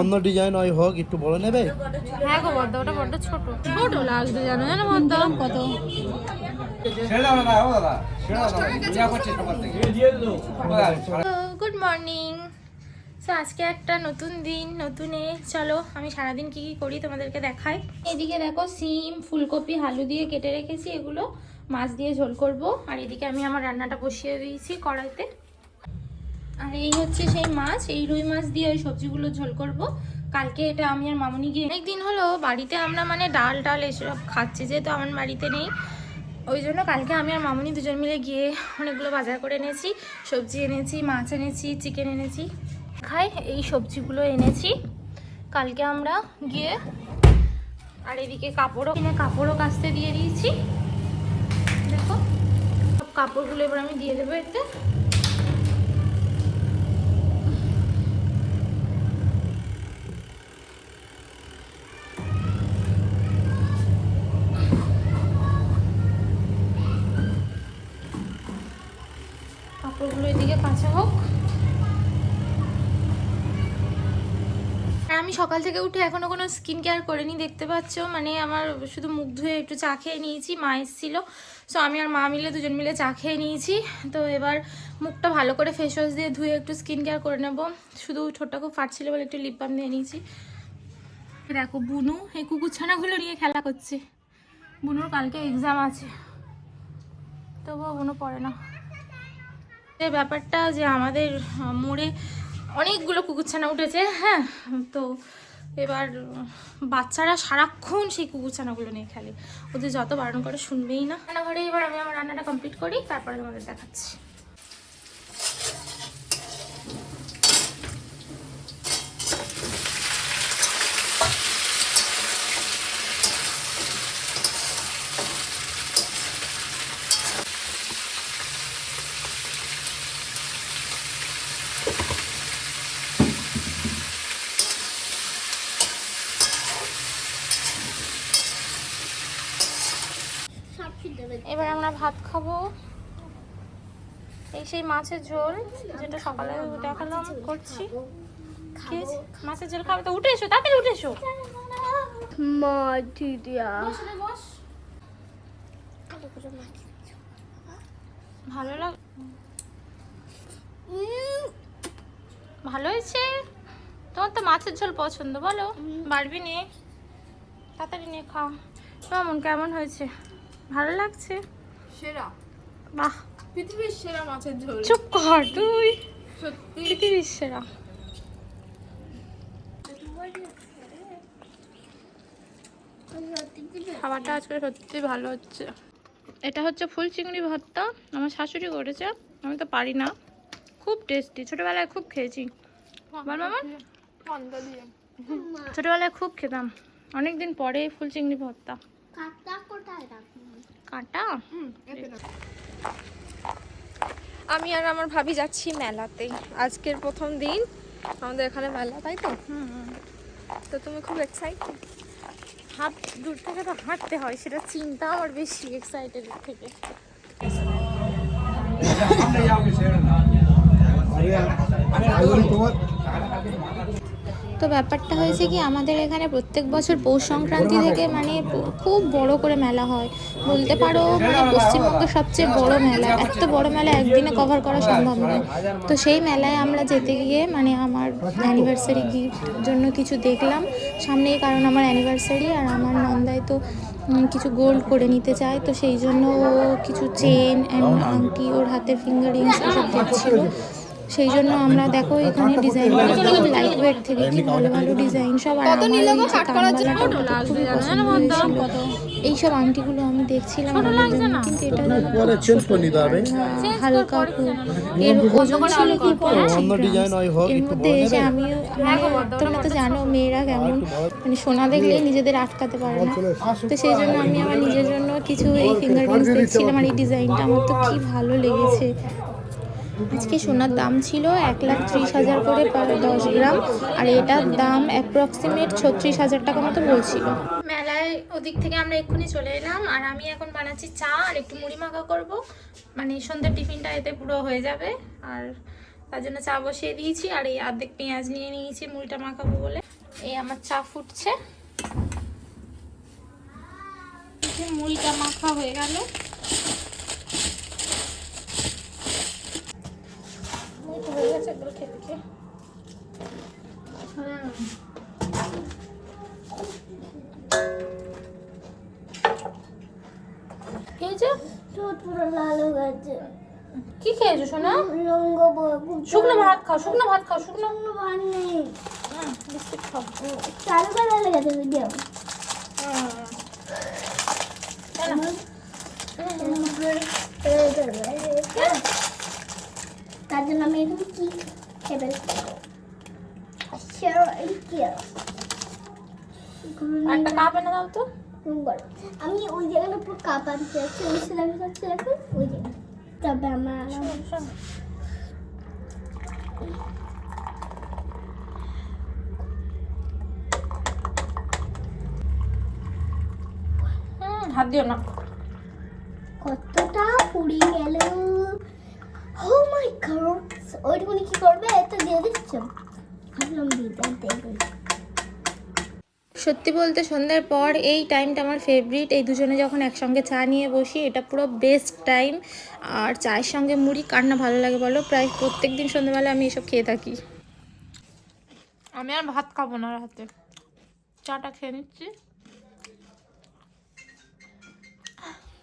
অন্য ডিজাইন ওই হোক একটু বড় নেবে? হ্যাঁ গো ওটা ছোট। ছোট লাগছে জানো জানো বদ্ধ কত? গুড মর্নিং সো আজকে একটা নতুন দিন নতুনে। চলো আমি সারাদিন কি কি করি তোমাদেরকে দেখাই। এদিকে দেখো সিম ফুলকপি আলু দিয়ে কেটে রেখেছি এগুলো মাছ দিয়ে ঝোল করব। আর এদিকে আমি আমার রান্নাটা বসিয়ে দিয়েছি কড়াইতে। আর এই হচ্ছে সেই মাছ, এই রুই মাছ দিয়ে ওই সবজিগুলো ঝোল করব। কালকে এটা আমি আর মামুনি গিয়ে অনেকদিন হলো বাড়িতে, আমরা মানে ডাল ডাল এসব খাচ্ছি যেহেতু আমার বাড়িতে নেই। ওই জন্য কালকে আমি আর মামুনি দুজন মিলে গিয়ে অনেকগুলো বাজার করে এনেছি, সবজি এনেছি, মাছ এনেছি, চিকেন এনেছি। খাই, এই সবজিগুলো এনেছি। কালকে আমরা গিয়ে আর এদিকে কাপড়ও কিনে কাপড়ও কাচতে দিয়ে দিয়েছি। দেখো, সব কাপড়গুলো এবার আমি দিয়ে দেবো এতে। কাঁচা হোক। আর আমি সকাল থেকে উঠে এখনও কোনো স্কিন কেয়ার করিনি, দেখতে পাচ্ছ? মানে আমার শুধু মুখ ধুয়ে একটু চা খেয়ে নিয়েছি, মা এসেছিল। সো আমি আর মা মিলে দুজন মিলে চা খেয়ে নিয়েছি। তো এবার মুখটা ভালো করে ফেস ওয়াশ দিয়ে ধুয়ে একটু স্কিন কেয়ার করে নেব। শুধু ঠোঁটটা খুব ফাটছিল বলে একটু লিপ বাম দিয়ে নিয়েছি। দেখো, বুনু এই কুকুরছানাগুলো নিয়ে খেলা করছে। বুনুর কালকে এক্সাম আছে। তবুও বুনু পড়ে না। এই ব্যাপারটা যে আমাদের মোড়ে অনেকগুলো কুকুরছানা উঠেছে হ্যাঁ? তো এবার বাচ্চারা সারাক্ষণ সেই কুকুরছানাগুলো নিয়ে খেলে। ওদের যত বারণ করে শুনবেই না। রান্নাঘরে এবার আমি আমার রান্নাটা কমপ্লিট করি, তারপরে তোমাদের দেখাচ্ছি। এবার আমরা ভাত খাব। এই সেই মাছের ঝোল যেটা সকালে দেখালাম করছি। মাছের ঝোল খাবে তো উঠে এসো তাড়াতাড়ি উঠে এসো। রে, বস। ভালো লাগ ভালো হয়েছে? তোমার তো মাছের ঝোল পছন্দ বলো। বাড়বি নে তাড়াতাড়ি নিয়ে খাও। কেমন কেমন হয়েছে? ভালো লাগছে? সেরা। বাহ। পৃথিবীর সেরা মাছের ঝোল। চুপ কর তুই। সত্যি। পৃথিবীর সেরা। খাবারটা আজকে সত্যি ভালো হচ্ছে। এটা হচ্ছে ফুল চিংড়ি ভর্তা। আমার শাশুড়ি করেছে। আমি তো পারি না। খুব টেস্টি ছোটবেলায় খুব খেয়েছি। মামা ছোটবেলায় খুব খেতাম। অনেকদিন পরে ফুল চিংড়ি ভর্তা। কাটা? আমি আর আমার ভাবি যাচ্ছি মেলাতে আজকের প্রথম দিন আমাদের এখানে মেলা তাই তো? তো তুমি খুব এক্সাইটেড হাত দূর থেকে তো হাঁটতে হয় সেটা চিন্তা আমার বেশি এক্সাইটেড থেকে। আরে তোমার তো ব্যাপারটা হয়েছে কি, আমাদের এখানে প্রত্যেক বছর পৌষ সংক্রান্তি থেকে মানে খুব বড় করে মেলা হয়। বলতে পারো মানে পশ্চিমবঙ্গের সবচেয়ে বড় মেলা। এত বড় মেলা একদিনে কভার করা সম্ভব নয়। তো সেই মেলায় আমরা যেতে গিয়ে মানে আমার অ্যানিভার্সারি গিফট জন্য কিছু দেখলাম। সামনেই কারণ আমার অ্যানিভার্সারি আর আমার নন্দায় তো কিছু গোল্ড করে নিতে চায়। তো সেই জন্য কিছু চেন অ্যান্ড আংটি ওর হাতের ফিঙ্গারিংস এসব দেখছিল। সেই জন্য আমরা দেখো এখানে ডিজাইন লাইট ওয়েট থেকে কি ভালো ভালো ডিজাইন সব আর আমার এইসব আংটিগুলো আমি দেখছিলাম কিন্তু এটা পরে চেঞ্জ করে নিতে হবে। হালকা খুব এর ওজন ছিল কি অন্য ডিজাইন ওই হোক এর একটু মধ্যে এসে আমিও মানে তোমরা তো জানো মেয়েরা কেমন। মানে সোনা দেখলেই নিজেদের আটকাতে পারে না। তো সেই জন্য আমি আমার নিজের জন্য কিছু এই ফিঙ্গার রিংস দেখছিলাম আর এই ডিজাইনটা আমার তো কি ভালো লেগেছে। আজকে সোনার দাম ছিল এক লাখ ত্রিশ হাজার করে দশ গ্রাম, আর এটার দাম অ্যাপ্রক্সিমেট ছত্রিশ হাজার টাকা মতো বলছিল। মেলায় ওদিক থেকে আমরা এক্ষুনি চলে এলাম, আর আমি এখন বানাচ্ছি চা, আর একটু মুড়ি মাখা করব। মানে সন্ধ্যের টিফিনটা এতে পুরো হয়ে যাবে, আর তার জন্য চা বসিয়ে দিয়েছি, আর এই অর্ধেক পেঁয়াজ নিয়ে নিয়েছি মুড়িটা মাখাবো বলে। এই আমার চা ফুটছে। মুড়িটা মাখা হয়ে গেল। হয়ে এগুলো খেতে খেয়ে হুম খেয়েছো পুরো লাল হয়ে গেছে কি খেয়েছো সোনা শুকনো ভাত খাও শুকনো ভাত খাও শুকনো ভার নেই বিস্কুট খাও চালু করে লেগেছে ভিডিও হুম। জন্য আমি এখন কি খেয়ে একটা কাপ এনে দাও তো। আমি ওই জায়গাটা পুরো কাঁপাতে চাচ্ছি ওই সেলামি করছি এখন ওই জায়গা তবে আমার। হাত দিও না। কতটা পুড়ি গেল। ও মাই গড ওইটুকুনি কি করবে? এত দিয়ে দিচ্ছ। ভাবলাম দিতে দেখবে সত্যি বলতে সন্ধ্যার পর এই টাইমটা আমার ফেভারিট এই দুজনে যখন একসঙ্গে চা নিয়ে বসি এটা পুরো বেস্ট টাইম আর চায়ের সঙ্গে মুড়ি কার না ভালো লাগে বলো? প্রায় প্রত্যেক দিন সন্ধ্যাবেলা আমি এসব খেয়ে থাকি। আমি আর ভাত খাব না রাতে। চাটা খেয়ে নিচ্ছি।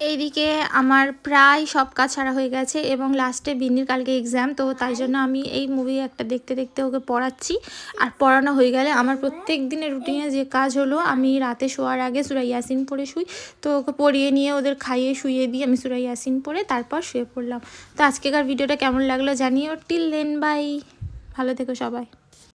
এইদিকে আমার প্রায় সব কাজ ছাড়া হয়ে গেছে এবং লাস্টে বিন্নির কালকে এক্সাম তো তাই জন্য আমি এই মুভি একটা দেখতে দেখতে ওকে পড়াচ্ছি। আর পড়ানো হয়ে গেলে আমার প্রত্যেক দিনের রুটিনে যে কাজ হলো আমি রাতে শোয়ার আগে সুরা ইয়াসিন পড়ে শুই। তো ওকে পড়িয়ে নিয়ে ওদের খাইয়ে শুয়ে দিয়ে আমি সুরা ইয়াসিন পড়ে তারপর শুয়ে পড়লাম। তো আজকেকার ভিডিওটা কেমন লাগল জানিও। টিল দেন বাই ভালো থেকো সবাই।